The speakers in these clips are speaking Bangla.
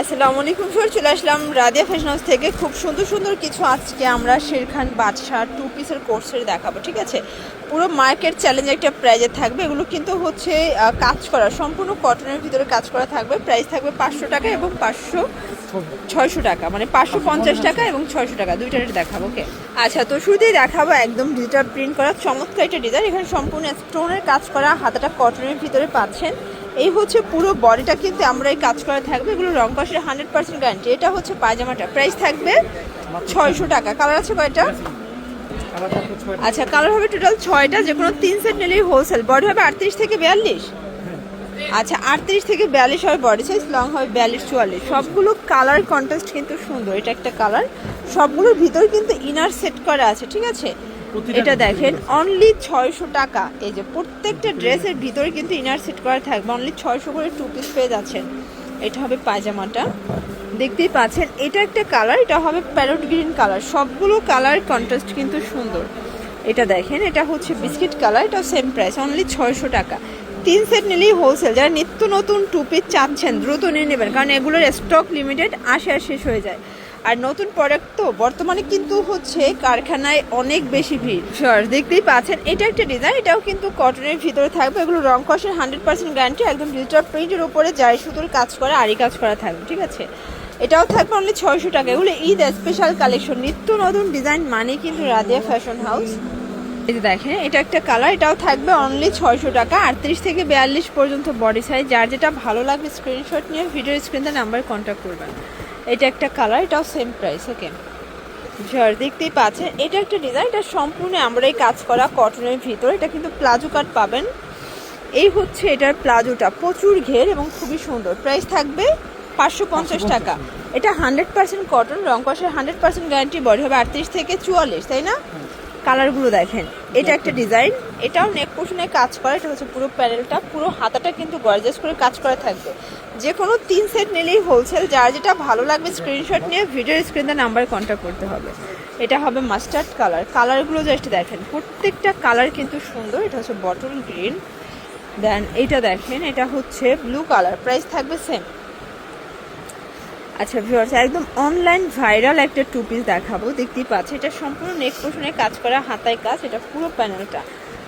আসসালামু আলাইকুম স্যার, চলে আসলাম রাদিয়া ফ্যাশন হাউস থেকে। খুব সুন্দর সুন্দর কিছু আজকে আমরা শেরখান বাদশাহ টু পিসের কোর্সের দেখাবো, ঠিক আছে? পুরো মার্কেট চ্যালেঞ্জ একটা প্রাইজে থাকবে, এগুলো কিন্তু হচ্ছে কাজ করা, সম্পূর্ণ কটনের ভিতরে কাজ করা থাকবে। প্রাইস থাকবে পাঁচশো টাকা এবং পাঁচশো ছয়শো টাকা মানে পাঁচশো পঞ্চাশ টাকা এবং ছয়শো টাকা, দুইটা রেট দেখাবো ওকে আচ্ছা তো শুরুতেই দেখাবো একদম ডিজিটাল প্রিন্ট করা, চমৎকার একটা ডিজাইন এখানে সম্পূর্ণ স্টোনের কাজ করা, হাতাটা কটনের ভিতরে পাচ্ছেন। এই হচ্ছে পুরো বডিটা কিন্তু আমরা এই কাজ করা থাকবে। এগুলো রং কষের হান্ড্রেড পার্সেন্ট গ্যারান্টি এটা হচ্ছে পায়জামাটা। প্রাইস থাকবে ছয়শো টাকা। কালার আছে কয়টা? আচ্ছা কালার হবে টোটাল ছয়টা। যে কোনো তিন সেট নিলেই হোলসেল বডি হবে আটত্রিশ থেকে বিয়াল্লিশ? আচ্ছা আটত্রিশ থেকে বিয়াল্লিশ হবে বডি সাইজ লং হবে বিয়াল্লিশ, চুয়াল্লিশ। সবগুলো কালার কন্ট্রাস্ট কিন্তু সুন্দর। এটা একটা কালার সবগুলোর ভিতর কিন্তু ইনার সেট করা আছে, ঠিক আছে? এটা দেখেন অনলি ছয়শো টাকা। এই যে প্রত্যেকটা ড্রেসের ভিতরে কিন্তু ইনার সেট করা থাকবে অনলি ছয়শো করে টু পিস পেয়ে যাচ্ছেন। এটা হবে পায়জামাটা। দেখতেই পাচ্ছেন এটা একটা কালার এটা হবে প্যারট গ্রিন কালার সবগুলো কালার কন্ট্রাস্ট কিন্তু সুন্দর। এটা দেখেন এটা হচ্ছে বিস্কিট কালার এটা সেম প্রাইস অনলি ছয়শো টাকা। তিন সেট নিলেই হোলসেল যারা নিত্য নতুন টু পিস চাচ্ছেন দ্রুত নিয়ে নেবেন কারণ এগুলোর স্টক লিমিটেড আসে আর শেষ হয়ে যায়। আর নতুন প্রোডাক্ট তো বর্তমানে কিন্তু হচ্ছে কারখানায় অনেক বেশি ভিড়। শিওর দেখতেই পাচ্ছেন। এটা একটা ডিজাইন এটাও কিন্তু কটনের ভিতরে থাকবে। এগুলো রং কষের হান্ড্রেড পার্সেন্ট গ্যারান্টি একদম ডিজিটাল প্রিন্টের উপরে যাই সুতোর কাজ করা আরি কাজ করা থাকবে ঠিক আছে? এটাও থাকবে অনলি ছয়শো টাকা। এগুলো ঈদ স্পেশাল কালেকশন নিত্য নতুন ডিজাইন মানে কিন্তু রাদিয়া ফ্যাশন হাউস এই যে দেখেন এটা একটা কালার এটাও থাকবে অনলি ছয়শো টাকা। আটত্রিশ থেকে বিয়াল্লিশ পর্যন্ত বডি সাইজ যার যেটা ভালো লাগবে স্ক্রিনশট নিয়ে ভিডিও স্ক্রিনে নাম্বার কন্ট্যাক্ট করবেন। এটা একটা কালার এটাও সেম প্রাইস ওকে ঝড় দেখতেই পাচ্ছেন এটা একটা ডিজাইন এটা সম্পূর্ণ আমরা এই কাজ করা কটনের ভিতর এটা কিন্তু প্লাজো কাট পাবেন। এই হচ্ছে এটার প্লাজোটা প্রচুর ঘের এবং খুবই সুন্দর প্রাইস থাকবে পাঁচশো পঞ্চাশ টাকা। এটা হান্ড্রেড পার্সেন্ট কটন রং কষের হান্ড্রেড পার্সেন্ট গ্যারান্টি বডি হবে আটত্রিশ থেকে চুয়াল্লিশ তাই না? কালারগুলো দেখেন। এটা একটা ডিজাইন। এটাও নেক পোষণে কাজ করা এটা হচ্ছে পুরো প্যানেলটা পুরো হাতাটা কিন্তু গর্জাস করে কাজ করা থাকবে। যে কোনো তিন সেট নিলেই হোলসেল যার যেটা ভালো লাগবে স্ক্রিনশট নিয়ে ভিডিওর স্ক্রিনে নাম্বারে কন্ট্যাক্ট করতে হবে। এটা হবে মাস্টার্ড কালার কালারগুলো জাস্ট দেখেন। প্রত্যেকটা কালার কিন্তু সুন্দর। এটা হচ্ছে বটল গ্রিন দেন এটা দেখেন এটা হচ্ছে ব্লু কালার প্রাইস থাকবে সেম আচ্ছা ভিউয়ার্স একদম অনলাইন ভাইরাল একটা টু পিস দেখাবো দেখতেই পাচ্ছি। এটা সম্পূর্ণ নেক পোষণে কাজ করা হাতায় কাজ এটা পুরো প্যানেলটা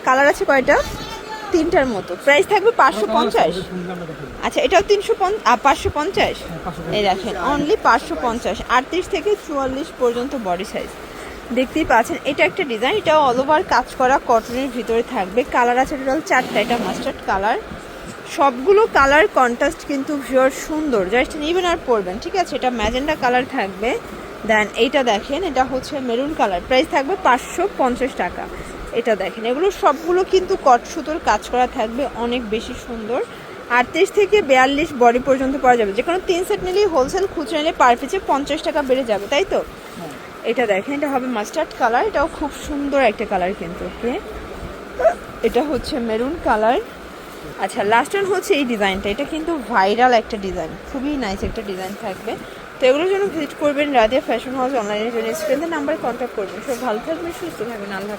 কালার আছে কয়টা? তিনটার মতো। প্রাইস থাকবে পাঁচশো পঞ্চাশ। আচ্ছা এটাও তিনশো পাঁচশো পঞ্চাশ? এই দেখেন অনলি পাঁচশো পঞ্চাশ। আটত্রিশ থেকে চুয়াল্লিশ পর্যন্ত বডি সাইজ দেখতেই পাচ্ছেন এটা একটা ডিজাইন এটা অল ওভার কাজ করা কটনের ভিতরে থাকবে। কালার আছে টোটাল চারটা এটা মাস্টার্ড কালার সবগুলো কালার কন্ট্রাস্ট কিন্তু ভিওর সুন্দর। জাস্ট নিবেন আর পরবেন, ঠিক আছে? এটা ম্যাজেন্ডা কালার থাকবে। দেন এইটা দেখেন, এটা হচ্ছে মেরুন কালার প্রাইস থাকবে পাঁচশো পঞ্চাশ টাকা। এটা দেখেন, এগুলো সবগুলো কিন্তু কট সুতোর কাজ করা থাকবে, অনেক বেশি সুন্দর। আটত্রিশ থেকে বিয়াল্লিশ বডি পর্যন্ত পাওয়া যাবে। যে কোনো তিন সেট নিলেই হোলসেল খুচরা নিলে পার পিছে পঞ্চাশ টাকা বেড়ে যাবে, তাই তো? এটা দেখেন, এটা হবে মাস্টার্ড কালার এটাও খুব সুন্দর একটা কালার কিন্তু ওকে এটা হচ্ছে মেরুন কালার আচ্ছা লাস্ট ওয়ান হচ্ছে এই ডিজাইনটা এটা কিন্তু ভাইরাল একটা ডিজাইন খুবই নাইস একটা ডিজাইন থাকবে। তো এগুলোর জন্য ভিজিট করবেন রাধিয়া ফ্যাশন হাউস অনলাইনের জন্য। স্ক্রিনের নাম্বারে কন্ট্যাক্ট করবেন। সব ভালো থাকবেন, সুস্থ থাকবেন। আল্লাহ